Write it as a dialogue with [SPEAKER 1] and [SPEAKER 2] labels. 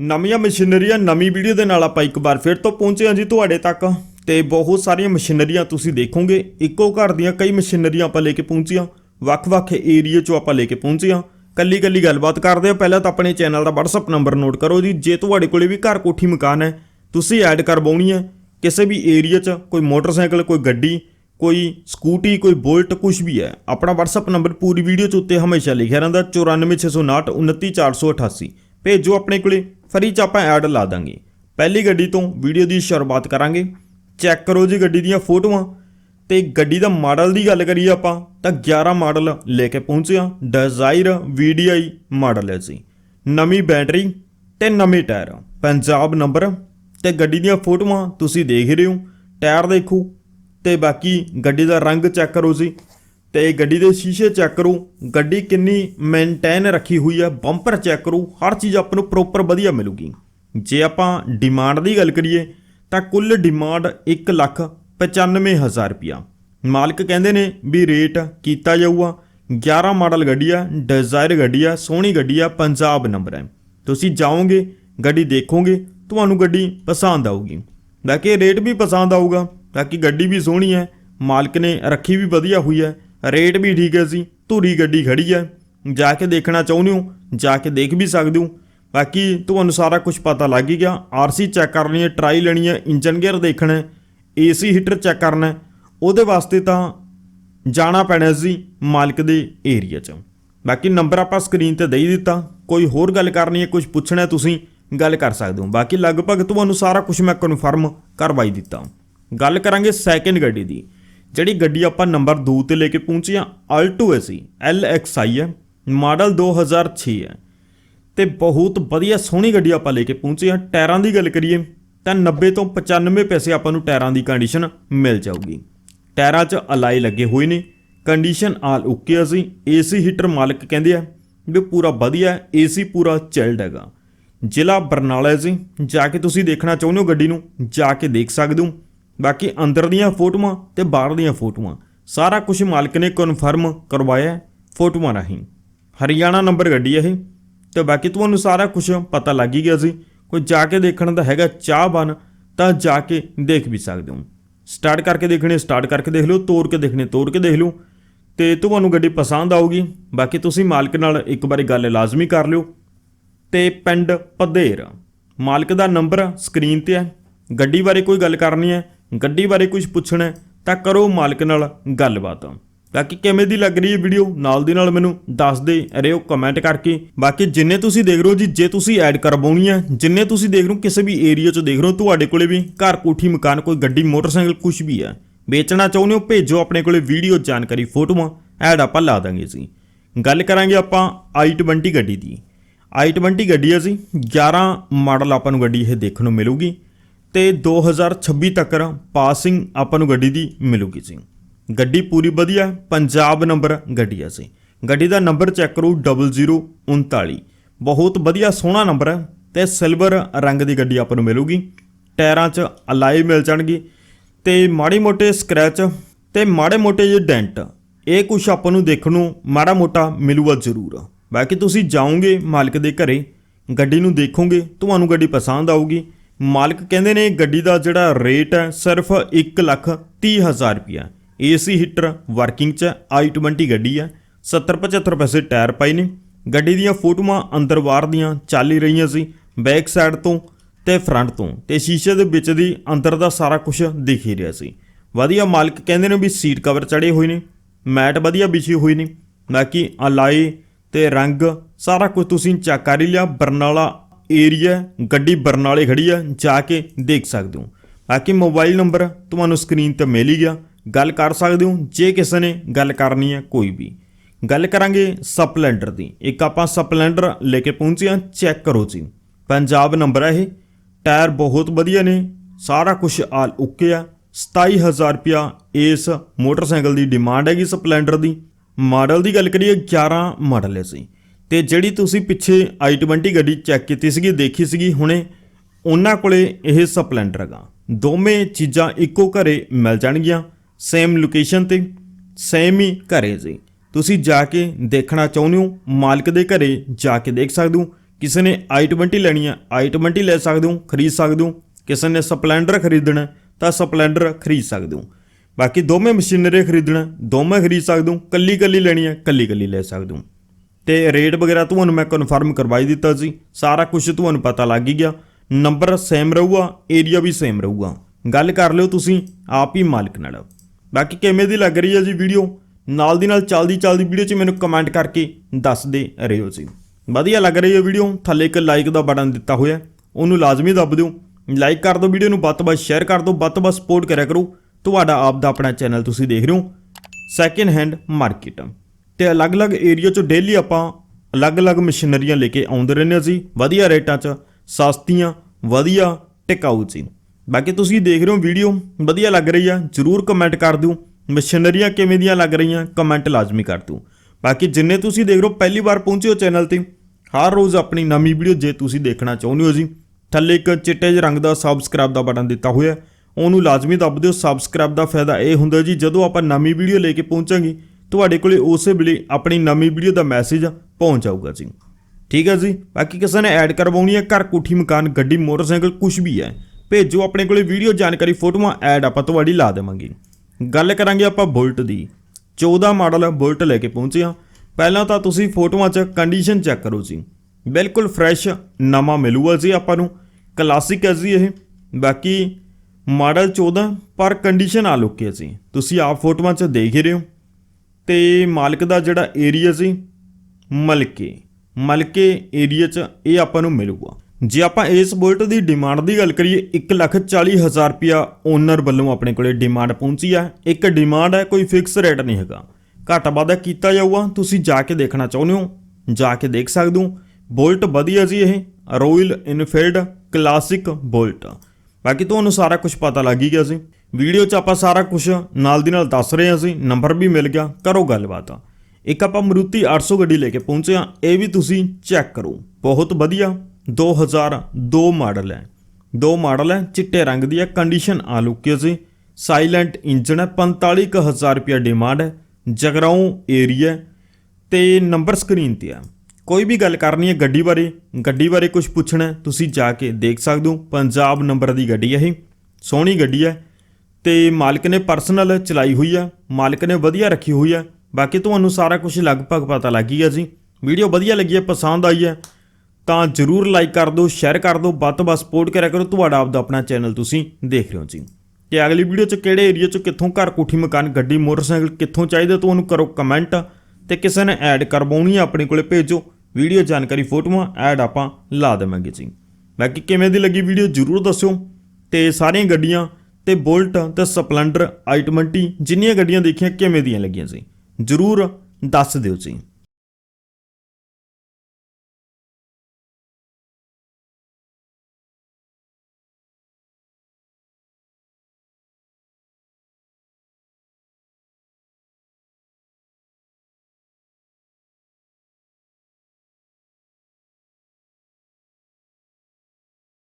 [SPEAKER 1] ਨਵੀਆਂ ਮਸ਼ੀਨਰੀਆਂ, ਨਵੀਂ ਵੀਡੀਓ ਦੇ ਨਾਲ ਆਪਾਂ ਇੱਕ ਵਾਰ ਫਿਰ ਤੋਂ ਪਹੁੰਚੇ ਹਾਂ ਜੀ ਤੁਹਾਡੇ ਤੱਕ। ਤੇ ਬਹੁਤ ਸਾਰੀਆਂ ਮਸ਼ੀਨਰੀਆਂ ਤੁਸੀਂ ਦੇਖੋਗੇ। ਇੱਕੋ ਘਰ ਦੀਆਂ ਕਈ ਮਸ਼ੀਨਰੀਆਂ ਆਪਾਂ ਲੈ ਕੇ ਪਹੁੰਚੀਆਂ। ਵੱਖ-ਵੱਖ ਏਰੀਆ 'ਚੋਂ ਆਪਾਂ ਲੈ ਕੇ ਪਹੁੰਚੀਆਂ ਕੱਲੀ ਕੱਲੀ ਗੱਲਬਾਤ ਕਰਦੇ ਹਾਂ। ਪਹਿਲਾਂ ਤਾਂ ਆਪਣੇ ਚੈਨਲ ਦਾ WhatsApp ਨੰਬਰ ਨੋਟ ਕਰੋ ਜੀ। ਜੇ ਤੁਹਾਡੇ ਕੋਲੇ ਵੀ ਘਰ ਕੋਠੀ ਮਕਾਨ ਹੈ, ਤੁਸੀਂ ਐਡ ਕਰਵਾਉਣੀ ਹੈ। ਕਿਸੇ ਵੀ ਏਰੀਆ 'ਚ ਕੋਈ ਮੋਟਰਸਾਈਕਲ, ਕੋਈ ਗੱਡੀ, ਕੋਈ ਸਕੂਟੀ, ਕੋਈ ਬੁਲਟ ਕੁਝ ਵੀ ਹੈ, ਆਪਣਾ WhatsApp ਨੰਬਰ ਪੂਰੀ ਵੀਡੀਓ 'ਚ ਉੱਤੇ ਹਮੇਸ਼ਾ ਲਿਖਿਆ ਰਹਿੰਦਾ 94659 29488 ਭੇਜੋ ਆਪਣੇ ਕੋਲੇ। ਫਰੀ 'ਚ ਆਪਾਂ ਐਡ ਲਾ ਦਾਂਗੇ। ਪਹਿਲੀ ਗੱਡੀ ਤੋਂ ਵੀਡੀਓ ਦੀ ਸ਼ੁਰੂਆਤ ਕਰਾਂਗੇ। ਚੈੱਕ ਕਰੋ ਜੀ ਗੱਡੀ ਦੀਆਂ ਫੋਟੋਆਂ। ਤੇ ਗੱਡੀ ਦਾ ਮਾਡਲ ਦੀ ਗੱਲ ਕਰੀਏ ਆਪਾਂ, ਤਾਂ 11 ਮਾਡਲ ਲੈ ਕੇ ਪਹੁੰਚੇ ਹਾਂ। ਡਿਜ਼ਾਇਰ VDI ਮਾਡਲ ਹੈ ਜੀ। ਨਵੀਂ ਬੈਟਰੀ ਤੇ ਨਵੇਂ ਟਾਇਰ ਪੰਜਾਬ ਨੰਬਰ ਤੇ ਗੱਡੀ ਦੀਆਂ ਫੋਟੋਆਂ ਤੁਸੀਂ ਦੇਖ ਰਹੇ ਹੋ। ਟਾਇਰ ਦੇਖੋ। ਤੇ ਬਾਕੀ ਗੱਡੀ ਦਾ ਰੰਗ ਚੈੱਕ ਕਰੋ ਜੀ। ਤੇ ਗੱਡੀ ਦੇ ਸ਼ੀਸ਼ੇ ਚੈੱਕ ਕਰੋ। ਗੱਡੀ ਕਿੰਨੀ ਮੇਨਟੇਨ ਰੱਖੀ ਹੋਈ ਹੈ ਬੰਪਰ ਚੈੱਕ ਕਰੋ। ਹਰ ਚੀਜ਼ ਆਪਾਂ ਨੂੰ ਪ੍ਰੋਪਰ ਵਧੀਆ ਮਿਲੂਗੀ। ਜੇ ਆਪਾਂ ਡਿਮਾਂਡ ਦੀ ਗੱਲ ਕਰੀਏ, ਤਾਂ ਕੁੱਲ ਡਿਮਾਂਡ 1 ਲੱਖ 95000 ਰੁਪਿਆ ਮਾਲਕ ਕਹਿੰਦੇ ਨੇ ਵੀ ਰੇਟ ਕੀਤਾ ਜਾਊਗਾ। 11 ਮਾਡਲ ਗੱਡੀ ਆ ਡਿਜ਼ਾਇਰ ਗੱਡੀ ਆ, ਸੋਹਣੀ ਗੱਡੀ ਆ, ਪੰਜਾਬ ਨੰਬਰ ਹੈ। ਤੁਸੀਂ ਜਾਓਗੇ, ਗੱਡੀ ਦੇਖੋਗੇ, ਤੁਹਾਨੂੰ ਗੱਡੀ ਪਸੰਦ ਆਊਗੀ। ਬਾਕੀ ਰੇਟ ਵੀ ਪਸੰਦ ਆਊਗਾ, ਬਾਕੀ ਗੱਡੀ ਵੀ ਸੋਹਣੀ ਹੈ, ਮਾਲਕ ਨੇ ਰੱਖੀ ਵੀ ਵਧੀਆ ਹੋਈ ਹੈ। ਰੇਟ ਵੀ ਠੀਕ ਹੈ ਸੀ, ਧੂਰੀ ਗੱਡੀ ਖੜੀ ਹੈ। ਜਾ ਕੇ ਦੇਖਣਾ ਚਾਹੁੰਦੇ ਹੋ, ਜਾ ਕੇ ਦੇਖ ਵੀ ਸਕਦੇ ਹੋ। ਬਾਕੀ ਤੁਹਾਨੂੰ ਸਾਰਾ ਕੁਝ ਪਤਾ ਲੱਗ ਹੀ ਗਿਆ। ਆਰਸੀ ਚੈੱਕ ਕਰਨੀ ਹੈ ਟਰਾਈ ਲੈਣੀ ਹੈ ਇੰਜਨ ਗੇਅਰ ਦੇਖਣਾ ਹੈ ਏਸੀ ਹੀਟਰ ਚੈੱਕ ਕਰਨਾ ਉਹਦੇ ਵਾਸਤੇ ਤਾਂ ਜਾਣਾ ਪੈਣਾ ਸੀ ਮਾਲਕ ਦੇ ਏਰੀਆ 'ਚ। ਬਾਕੀ ਨੰਬਰ ਆਪਾਂ ਸਕਰੀਨ ਤੇ ਦੇ ਦਿੱਤਾ। ਕੋਈ ਹੋਰ ਗੱਲ ਕਰਨੀ ਹੈ ਕੁਝ ਪੁੱਛਣਾ ਤੁਸੀਂ ਗੱਲ ਕਰ ਸਕਦੇ ਹੋ। ਬਾਕੀ ਲਗਭਗ ਤੁਹਾਨੂੰ ਸਾਰਾ ਕੁਝ ਮੈਂ ਕਨਫਰਮ ਕਰਵਾਈ ਦਿੱਤਾ। ਗੱਲ ਕਰਾਂਗੇ ਸੈਕਿੰਡ ਗੱਡੀ ਦੀ। ਜਿਹੜੀ ਗੱਡੀ ਆਪਾਂ ਨੰਬਰ 2 ਤੇ ਲੈ ਕੇ ਪਹੁੰਚੇ ਹਾਂ ਆਲਟੋ ਹੈ ਸੀ LXI ਹੈ, ਮਾਡਲ 2006 ਹੈ। ਤੇ ਬਹੁਤ ਵਧੀਆ ਸੋਹਣੀ ਗੱਡੀ ਆਪਾਂ ਲੈ ਕੇ ਪਹੁੰਚੇ ਹਾਂ। ਟਾਇਰਾਂ ਦੀ ਗੱਲ ਕਰੀਏ, ਤਾਂ 90 ਤੋਂ 95 ਪੈਸੇ ਆਪਾਂ ਨੂੰ ਟਾਇਰਾਂ ਦੀ ਕੰਡੀਸ਼ਨ ਮਿਲ ਜਾਊਗੀ। ਟਾਇਰਾਂ 'ਚ ਅਲਾਈ ਲੱਗੇ ਹੋਏ ਨੇ ਕੰਡੀਸ਼ਨ ਆਲ ਓਕੇ ਅਸੀਂ ਏਸੀ ਹੀਟਰ ਮਾਲਕ ਕਹਿੰਦੇ ਆ ਵੀ ਪੂਰਾ ਵਧੀਆ ਏਸੀ ਪੂਰਾ ਚੈਲਡ ਹੈਗਾ। ਜ਼ਿਲ੍ਹਾ ਬਰਨਾਲਾ ਹੈ ਜੀ, ਜਾ ਕੇ ਤੁਸੀਂ ਦੇਖਣਾ ਚਾਹੁੰਦੇ ਹੋ ਗੱਡੀ ਨੂੰ, ਜਾ ਕੇ ਦੇਖ ਸਕਦੇ ਹੋ। ਬਾਕੀ ਅੰਦਰ ਦੀਆਂ ਫੋਟੋਆਂ ਤੇ ਬਾਹਰ ਦੀਆਂ ਫੋਟੋਆਂ। ਸਾਰਾ ਕੁਝ ਮਾਲਕ ਨੇ ਕਨਫਰਮ ਕਰਵਾਇਆ ਫੋਟੋਆਂ ਰਾਹੀਂ। ਹਰਿਆਣਾ ਨੰਬਰ ਗੱਡੀ ਹੈ ਇਹ। ਤੇ ਬਾਕੀ ਤੁਹਾਨੂੰ ਸਾਰਾ ਕੁਝ ਪਤਾ ਲੱਗ ਹੀ ਗਿਆ ਸੀ। ਕੋਈ ਜਾ ਕੇ ਦੇਖਣ ਦਾ ਹੈਗਾ ਚਾਹ ਬਨ, ਤਾਂ ਜਾ ਕੇ ਦੇਖ ਵੀ ਸਕਦੇ ਹੋ। ਸਟਾਰਟ ਕਰਕੇ ਦੇਖਣੇ ਸਟਾਰਟ ਕਰਕੇ ਦੇਖ ਲਓ, ਤੋੜ ਕੇ ਦੇਖਣੇ, ਤੋੜ ਕੇ ਦੇਖ ਲਓ। ਤੇ ਤੁਹਾਨੂੰ ਗੱਡੀ ਪਸੰਦ ਆਊਗੀ। ਬਾਕੀ ਤੁਸੀਂ ਮਾਲਕ ਨਾਲ ਇੱਕ ਵਾਰੀ ਗੱਲ ਲਾਜ਼ਮੀ ਕਰ ਲਿਓ। ਤੇ ਪਿੰਡ ਪਧੇਰ। ਮਾਲਕ ਦਾ ਨੰਬਰ ਸਕਰੀਨ ਤੇ ਹੈ। ਗੱਡੀ ਬਾਰੇ ਕੋਈ ਗੱਲ ਕਰਨੀ ਹੈ ਗੱਡੀ ਬਾਰੇ ਕੁਝ ਪੁੱਛਣਾ ਹੈ, ਤਾਂ ਕਰੋ ਮਾਲਕ ਨਾਲ ਗੱਲਬਾਤ। ਬਾਕੀ ਕਿਵੇਂ ਦੀ ਲੱਗ ਰਹੀ ਹੈ ਵੀਡੀਓ ਨਾਲ ਦੀ ਨਾਲ ਮੈਨੂੰ ਦੱਸ ਦੇ ਰਹੋ ਕਮੈਂਟ ਕਰਕੇ। ਬਾਕੀ ਜਿੰਨੇ ਤੁਸੀਂ ਦੇਖ ਰਹੇ ਹੋ ਜੀ, ਜੇ ਤੁਸੀਂ ਐਡ ਕਰਵਾਉਣੀ ਹੈ, ਜਿੰਨੇ ਤੁਸੀਂ ਦੇਖ ਰਹੇ ਹੋ, ਕਿਸੇ ਵੀ ਏਰੀਆ 'ਚ ਦੇਖ ਰਹੇ ਹੋ, ਤੁਹਾਡੇ ਕੋਲੇ ਵੀ ਘਰ, ਕੋਠੀ, ਮਕਾਨ, ਕੋਈ ਗੱਡੀ, ਮੋਟਰਸਾਈਕਲ ਕੁਝ ਵੀ ਹੈ, ਵੇਚਣਾ ਚਾਹੁੰਦੇ ਹੋ, ਭੇਜੋ ਆਪਣੇ ਕੋਲੇ ਵੀਡੀਓ ਜਾਣਕਾਰੀ ਫੋਟੋਆਂ ਐਡ ਆਪਾਂ ਲਾ ਦਾਂਗੇ ਜੀ। ਗੱਲ ਕਰਾਂਗੇ ਆਪਾਂ i20 ਗੱਡੀ ਦੀ। i20 ਗੱਡੀ ਹੈ ਜੀ 11 ਮਾਡਲ ਆਪਾਂ ਨੂੰ ਗੱਡੀ ਇਹ ਦੇਖਣ ਨੂੰ ਮਿਲੂਗੀ। ਤੇ 2026 ਤੱਕ ਪਾਸਿੰਗ ਆਪਾਂ ਨੂੰ ਗੱਡੀ ਦੀ ਮਿਲੂਗੀ ਜੀ। ਗੱਡੀ ਪੂਰੀ ਵਧੀਆ, ਪੰਜਾਬ ਨੰਬਰ ਗੱਡੀ ਹੈ ਜੀ। ਗੱਡੀ ਦਾ ਨੰਬਰ ਚੈੱਕ ਕਰੋ 0039 ਬਹੁਤ ਵਧੀਆ ਸੋਹਣਾ ਨੰਬਰ ਹੈ ਤੇ ਸਿਲਵਰ ਰੰਗ ਦੀ ਗੱਡੀ ਆਪਾਂ ਨੂੰ ਮਿਲੂਗੀ। ਟਾਇਰਾਂ 'ਚ ਅਲਾਈ ਮਿਲ ਜਾਣਗੇ ਤੇ ਮਾੜੇ ਮੋਟੇ ਸਕ੍ਰੈਚ ਤੇ ਮਾੜੇ ਮੋਟੇ ਜਿਹੇ ਡੈਂਟ ਇਹ ਕੁਝ ਆਪਾਂ ਨੂੰ ਦੇਖਣ ਨੂੰ ਮਾੜਾ ਮੋਟਾ ਮਿਲੂਗਾ ਜ਼ਰੂਰ। ਬਾਕੀ ਤੁਸੀਂ ਜਾਓਗੇ ਮਾਲਕ ਦੇ ਘਰੇ, ਗੱਡੀ ਨੂੰ ਦੇਖੋਗੇ, ਤੁਹਾਨੂੰ ਗੱਡੀ ਪਸੰਦ ਆਊਗੀ। ਮਾਲਕ ਕਹਿੰਦੇ ਨੇ ਗੱਡੀ ਦਾ ਜਿਹੜਾ ਰੇਟ ਹੈ ਸਿਰਫ 1 ਲੱਖ 30 ਹਜ਼ਾਰ ਰੁਪਿਆ ਏਸੀ ਹੀਟਰ, ਵਰਕਿੰਗ 'ਚ i20 ਗੱਡੀ ਹੈ 70 75 ਪੈਸੇ ਟਾਇਰ ਪਏ ਨੇ। ਗੱਡੀ ਦੀਆਂ ਫੋਟੋਆਂ ਅੰਦਰ ਬਾਹਰ ਦੀਆਂ ਚੱਲ ਹੀ ਰਹੀਆਂ ਸੀ, ਬੈਕ ਸਾਈਡ ਤੋਂ ਤੇ ਫਰੰਟ ਤੋਂ। ਤੇ ਸ਼ੀਸ਼ੇ ਦੇ ਵਿੱਚ ਦੀ ਅੰਦਰ ਦਾ ਸਾਰਾ ਕੁਝ ਦਿਖ ਹੀ ਰਿਹਾ ਸੀ। ਵਧੀਆ ਮਾਲਕ ਕਹਿੰਦੇ ਨੇ ਵੀ ਸੀਟ ਕਵਰ ਚੜੇ ਹੋਏ ਨੇ, ਮੈਟ ਵਧੀਆ ਵਿਛੀ ਹੋਈ ਨੇ। ਬਾਕੀ ਅਲਾਈ ਤੇ ਰੰਗ ਸਾਰਾ ਕੁਝ ਤੁਸੀਂ ਚੈੱਕ ਕਰ ਹੀ ਲਿਆ, ਬਰਨਾਲਾ ਏਰੀਆ ਗੱਡੀ ਬਰਨਾਲੇ ਖੜੀ ਆ, ਜਾ ਕੇ ਦੇਖ ਸਕਦੇ ਹੋ। ਬਾਕੀ ਮੋਬਾਈਲ ਨੰਬਰ ਤੁਹਾਨੂੰ ਸਕਰੀਨ ਤੇ ਮਿਲ ਹੀ ਗਿਆ। ਗੱਲ ਕਰ ਸਕਦੇ ਹੋ, ਜੇ ਕਿਸੇ ਨੇ ਗੱਲ ਕਰਨੀ ਹੈ ਕੋਈ ਵੀ। ਗੱਲ ਕਰਾਂਗੇ ਸਪਲੈਂਡਰ ਦੀ। ਇੱਕ ਆਪਾਂ ਸਪਲੈਂਡਰ ਲੈ ਕੇ ਪਹੁੰਚੇ ਹਾਂ, ਚੈੱਕ ਕਰੋ ਜੀ। ਪੰਜਾਬ ਨੰਬਰ ਹੈ ਇਹ। ਟਾਇਰ ਬਹੁਤ ਵਧੀਆ ਨੇ, ਸਾਰਾ ਕੁਝ ਆਲ ਓਕੇ ਆ। 27000 ਰੁਪਿਆ ਇਸ ਮੋਟਰਸਾਈਕਲ ਦੀ ਡਿਮਾਂਡ ਹੈਗੀ ਸਪਲੈਂਡਰ ਦੀ। ਮਾਡਲ ਦੀ ਗੱਲ ਕਰੀਏ 11 ਮਾਡਲ ਹੈ ਸੀ ਤੇ ਜਿਹੜੀ ਤੁਸੀਂ ਪਿੱਛੇ i20 ਗੱਡੀ ਚੈੱਕ ਕੀਤੀ ਸੀਗੀ, ਦੇਖੀ ਸੀਗੀ, ਹੁਣੇ ਉਹਨਾਂ ਕੋਲੇ ਇਹ ਸਪਲੈਂਡਰ ਹੈਗਾ। ਦੋਵੇਂ ਚੀਜ਼ਾਂ ਇੱਕੋ ਘਰੇ ਮਿਲ ਜਾਣਗੀਆਂ ਸੇਮ ਲੋਕੇਸ਼ਨ ਤੇ ਸੇਮ ਹੀ ਘਰੇ ਜੀ। ਤੁਸੀਂ ਜਾ ਕੇ ਦੇਖਣਾ ਚਾਹੁੰਦੇ ਹੋ, ਮਾਲਕ ਦੇ ਘਰੇ ਜਾ ਕੇ ਦੇਖ ਸਕਦੇ ਹੋ, ਕਿਸੇ ਨੇ i20 ਲੈਣੀ ਹੈ i20 ਲੈ ਸਕਦੇ ਹੋ, ਖਰੀਦ ਸਕਦੇ ਹੋ, ਕਿਸੇ ਨੇ ਸਪਲੈਂਡਰ ਖਰੀਦਣਾ, ਤਾਂ ਸਪਲੈਂਡਰ ਖਰੀਦ ਸਕਦੇ ਹੋ। ਬਾਕੀ ਦੋਵੇਂ ਮਸ਼ੀਨਰੀ ਖਰੀਦਣਾ, ਦੋਵੇਂ ਖਰੀਦ ਸਕਦੇ ਹੋ ਕੱਲੀ ਕੱਲੀ ਲੈਣੀ ਹੈ ਕੱਲੀ ਕੱਲੀ ਲੈ ਸਕਦੇ ਹੋ। ਤੇ ਰੇਟ ਵਗੈਰਾ ਤੁਹਾਨੂੰ ਮੈਂ ਕਨਫਰਮ ਕਰਵਾਈ ਦਿੱਤਾ ਸੀ। ਸਾਰਾ ਕੁਝ ਤੁਹਾਨੂੰ ਪਤਾ ਲੱਗ ਹੀ ਗਿਆ। ਨੰਬਰ ਸੇਮ ਰਹੂਗਾ ਏਰੀਆ ਵੀ ਸੇਮ ਰਹੂਗਾ। ਗੱਲ ਕਰ ਲਿਓ ਤੁਸੀਂ, ਆਪ ਹੀ ਮਾਲਕ ਨਾਲ। ਬਾਕੀ ਕਿਵੇਂ ਦੀ ਲੱਗ ਰਹੀ ਹੈ ਜੀ ਵੀਡੀਓ ਨਾਲ ਦੀ ਨਾਲ ਚੱਲਦੀ ਚੱਲਦੀ ਵੀਡੀਓ 'ਚ ਮੈਨੂੰ ਕਮੈਂਟ ਕਰਕੇ ਦੱਸਦੇ ਰਹੋ ਜੀ। ਵਧੀਆ ਲੱਗ ਰਹੀ ਹੈ ਵੀਡੀਓ ਥੱਲੇ ਇੱਕ ਲਾਈਕ ਦਾ ਬਟਨ ਦਿੱਤਾ ਹੋਇਆ ਉਹਨੂੰ ਲਾਜ਼ਮੀ ਦੱਬ ਦਿਓ। ਲਾਈਕ ਕਰ ਦਿਓ ਵੀਡੀਓ ਨੂੰ, ਵੱਧ ਤੋਂ ਵੱਧ ਸ਼ੇਅਰ ਕਰ ਦਿਓ, ਵੱਧ ਤੋਂ ਵੱਧ ਸਪੋਰਟ ਕਰਿਆ ਕਰੋ। ਤੁਹਾਡਾ ਆਪ ਦਾ ਆਪਣਾ ਚੈਨਲ ਤੁਸੀਂ ਦੇਖ ਰਹੇ ਹੋ। ਸੈਕਿੰਡ ਹੈਂਡ ਮਾਰਕੀਟ ਤੇ ਅਲੱਗ-ਅਲੱਗ ਏਰੀਆ 'ਚੋਂ ਡੇਲੀ ਆਪਾਂ ਅਲੱਗ-ਅਲੱਗ ਮਸ਼ੀਨਰੀਆਂ ਲੈ ਕੇ ਆਉਂਦੇ ਰਹਿੰਦੇ ਹਾਂ ਜੀ ਵਧੀਆ ਰੇਟਾਂ 'ਚ, ਸਸਤੀਆਂ, ਵਧੀਆ ਟਿਕਾਊ ਜੀ। ਬਾਕੀ ਤੁਸੀਂ ਦੇਖ ਰਹੇ ਹੋ ਵੀਡੀਓ ਵਧੀਆ ਲੱਗ ਰਹੀ ਆ। ਜਰੂਰ ਕਮੈਂਟ ਕਰ ਦਿਓ। ਮਸ਼ੀਨਰੀਆਂ ਕਿਵੇਂ ਦੀਆਂ ਲੱਗ ਰਹੀਆਂ ਕਮੈਂਟ ਲਾਜ਼ਮੀ ਕਰ ਦਿਓ। ਬਾਕੀ ਜਿੰਨੇ ਤੁਸੀਂ ਦੇਖ ਰਹੇ ਹੋ, ਪਹਿਲੀ ਵਾਰ ਪਹੁੰਚੇ ਹੋ ਚੈਨਲ ਤੇ, ਹਰ ਰੋਜ਼ ਆਪਣੀ ਨਵੀਂ ਵੀਡੀਓ ਜੇ ਤੁਸੀਂ ਦੇਖਣਾ ਚਾਹੁੰਦੇ ਹੋ ਜੀ, ਥੱਲੇ ਇੱਕ ਚਿੱਟੇ ਜਿਹੇ ਰੰਗ ਦਾ ਸਬਸਕ੍ਰਾਈਬ ਦਾ ਬਟਨ ਦਿੱਤਾ ਹੋਇਆ ਉਹਨੂੰ ਲਾਜ਼ਮੀ ਦੱਬ ਦਿਓ। ਸਬਸਕ੍ਰਾਈਬ ਦਾ ਫਾਇਦਾ ਇਹ ਹੁੰਦਾ ਜੀ, ਜਦੋਂ ਆਪਾਂ ਨਵੀਂ ਵੀਡੀਓ ਲੈ ਕੇ ਪਹੁੰਚਾਂਗੇ ਤੁਹਾਡੇ ਕੋਲੇ ਉਸੇ ਵੇਲੇ ਆਪਣੀ ਨਵੀਂ ਵੀਡੀਓ ਦਾ ਮੈਸੇਜ ਪਹੁੰਚ ਜਾਊਗਾ ਜੀ। ਠੀਕ ਹੈ ਜੀ? ਬਾਕੀ ਕਿਸੇ ਨੇ ਐਡ ਕਰਵਾਉਣੀ ਹੈ, ਘਰ, ਕੋਠੀ, ਮਕਾਨ, ਗੱਡੀ, ਮੋਟਰਸਾਈਕਲ ਕੁਝ ਵੀ ਹੈ, ਭੇਜੋ ਆਪਣੇ ਕੋਲੇ ਵੀਡੀਓ, ਜਾਣਕਾਰੀ, ਫੋਟੋਆਂ ਐਡ ਆਪਾਂ ਤੁਹਾਡੀ ਲਾ ਦੇਵਾਂਗੇ। ਗੱਲ ਕਰਾਂਗੇ ਆਪਾਂ ਬੁਲਟ ਦੀ। 14 ਮਾਡਲ ਬੁਲਟ ਲੈ ਕੇ ਪਹੁੰਚੇ ਹਾਂ। ਪਹਿਲਾਂ ਤਾਂ ਤੁਸੀਂ ਫੋਟੋਆਂ 'ਚ ਕੰਡੀਸ਼ਨ ਚੈੱਕ ਕਰੋ ਜੀ। ਬਿਲਕੁਲ ਫਰੈਸ਼ ਨਵਾਂ ਮਿਲੂਗਾ ਜੀ ਆਪਾਂ ਨੂੰ। ਕਲਾਸਿਕ ਹੈ ਜੀ ਇਹ। ਬਾਕੀ ਮਾਡਲ 14 ਪਰ ਕੰਡੀਸ਼ਨ ਆ ਲੁੱਕੀ ਜੀ। ਤੁਸੀਂ ਆਪ ਫੋਟੋਆਂ 'ਚ ਦੇਖ ਹੀ ਰਹੇ ਹੋ। ਤੇ ਮਾਲਕ ਦਾ ਜਿਹੜਾ ਏਰੀਆ ਸੀ, ਮਲਕੇ। ਮਲਕੇ ਏਰੀਆ 'ਚ ਇਹ ਆਪਾਂ ਨੂੰ ਮਿਲੂਗਾ। ਜੇ ਆਪਾਂ ਇਸ ਬੁਲਟ ਦੀ ਡਿਮਾਂਡ ਦੀ ਗੱਲ ਕਰੀਏ 140000 ਰੁਪਿਆ ਓਨਰ ਵੱਲੋਂ ਆਪਣੇ ਕੋਲੇ ਡਿਮਾਂਡ ਪਹੁੰਚੀ ਆ। ਇੱਕ ਡਿਮਾਂਡ ਹੈ, ਕੋਈ ਫਿਕਸ ਰੇਟ ਨਹੀਂ ਹੈਗਾ। ਘੱਟ ਵਾਧਾ ਕੀਤਾ ਜਾਊਗਾ, ਤੁਸੀਂ ਜਾ ਕੇ ਦੇਖਣਾ ਚਾਹੁੰਦੇ ਹੋ, ਜਾ ਕੇ ਦੇਖ ਸਕਦੇ ਹੋ। ਬੁਲਟ ਵਧੀਆ ਜੀ ਇਹ ਰਾਇਲ ਇਨਫੀਲਡ ਕਲਾਸਿਕ ਬੁਲਟ। ਬਾਕੀ ਤੁਹਾਨੂੰ ਸਾਰਾ ਕੁਝ ਪਤਾ ਲੱਗ ਹੀ ਗਿਆ ਸੀ। ਵੀਡੀਓ 'ਚ ਆਪਾਂ ਸਾਰਾ ਕੁਝ ਨਾਲ ਦੀ ਨਾਲ ਦੱਸ ਰਹੇ ਹਾਂ ਸੀ ਨੰਬਰ ਵੀ ਮਿਲ ਗਿਆ, ਕਰੋ ਗੱਲਬਾਤ। ਇੱਕ ਆਪਾਂ ਮਰੂਤੀ 800 ਗੱਡੀ ਲੈ ਕੇ ਪਹੁੰਚੇ ਹਾਂ, ਇਹ ਵੀ ਤੁਸੀਂ ਚੈੱਕ ਕਰੋ। ਬਹੁਤ ਵਧੀਆ 2002 ਮਾਡਲ ਹੈ। ਦੋ ਮਾਡਲ ਹੈ, ਚਿੱਟੇ ਰੰਗ ਦੀ ਹੈ ਕੰਡੀਸ਼ਨ ਆ ਲੁਕੀ ਸੀ ਸਾਇਲੈਂਟ ਇੰਜਨ ਹੈ 45000 ਰੁਪਏ ਡਿਮਾਂਡ ਹੈ। ਜਗਰਾਉਂ ਏਰੀਆ ਤੇ ਨੰਬਰ ਸਕਰੀਨ ਤੇ ਆ ਕੋਈ ਵੀ ਗੱਲ ਕਰਨੀ ਹੈ ਗੱਡੀ ਬਾਰੇ ਗੱਡੀ ਬਾਰੇ ਕੁਝ ਪੁੱਛਣਾ ਤੁਸੀਂ ਜਾ ਕੇ ਦੇਖ ਸਕਦੇ ਹੋ। ਪੰਜਾਬ ਨੰਬਰ ਦੀ ਗੱਡੀ ਹੈ ਇਹ। ਸੋਹਣੀ ਗੱਡੀ ਹੈ। ਤੇ ਮਾਲਕ ਨੇ ਪਰਸਨਲ ਚਲਾਈ ਹੋਈ ਆ, ਮਾਲਕ ਨੇ ਵਧੀਆ ਰੱਖੀ ਹੋਈ ਆ। ਬਾਕੀ ਤੁਹਾਨੂੰ ਸਾਰਾ ਕੁਝ ਲਗਭਗ ਪਤਾ ਲੱਗ ਗਿਆ ਜੀ। ਵੀਡੀਓ ਵਧੀਆ ਲੱਗੀ ਹੈ ਪਸੰਦ ਆਈ ਹੈ ਤਾਂ ਜਰੂਰ ਲਾਈਕ ਕਰ ਦਿਓ ਸ਼ੇਅਰ ਕਰ ਦਿਓ, ਵੱਧ ਤੋਂ ਵੱਧ ਸਪੋਰਟ ਕਰਿਆ ਕਰੋ। ਤੁਹਾਡਾ ਆਪਦਾ ਆਪਣਾ ਚੈਨਲ ਤੁਸੀਂ ਦੇਖ ਰਹੇ ਹੋ ਜੀ। ਤੇ ਅਗਲੀ ਵੀਡੀਓ 'ਚ ਕਿਹੜੇ ਏਰੀਆ 'ਚ ਕਿੱਥੋਂ ਘਰ ਕੋਠੀ ਮਕਾਨ, ਗੱਡੀ, ਮੋਟਰਸਾਈਕਲ ਕਿੱਥੋਂ ਚਾਹੀਦਾ ਤੁਹਾਨੂੰ ਕਰੋ ਕਮੈਂਟ ਤੇ ਕਿਸੇ ਨੇ ਐਡ ਕਰਵਾਉਣੀ ਆ ਆਪਣੇ ਕੋਲੇ ਭੇਜੋ। ਵੀਡੀਓ ਜਾਣਕਾਰੀ ਫੋਟੋਆਂ ਐਡ ਆਪਾਂ ਲਾ ਦੇਵਾਂਗੇ ਜੀ। ਬਾਕੀ ਕਿਵੇਂ ਦੀ ਲੱਗੀ ਵੀਡੀਓ ਜਰੂਰ ਦੱਸਿਓ। ਤੇ ਸਾਰੀਆਂ ਗੱਡੀਆਂ ਤੇ ਬੁਲਟ ਤੇ ਸਪਲੈਂਡਰ i20 ਜਿੰਨੀਆਂ ਗੱਡੀਆਂ ਦੇਖੀਆਂ ਕਿਵੇਂ ਦੀਆਂ ਲੱਗੀਆਂ ਸੀ? ਜਰੂਰ ਦੱਸ ਦਿਓ ਜੀ।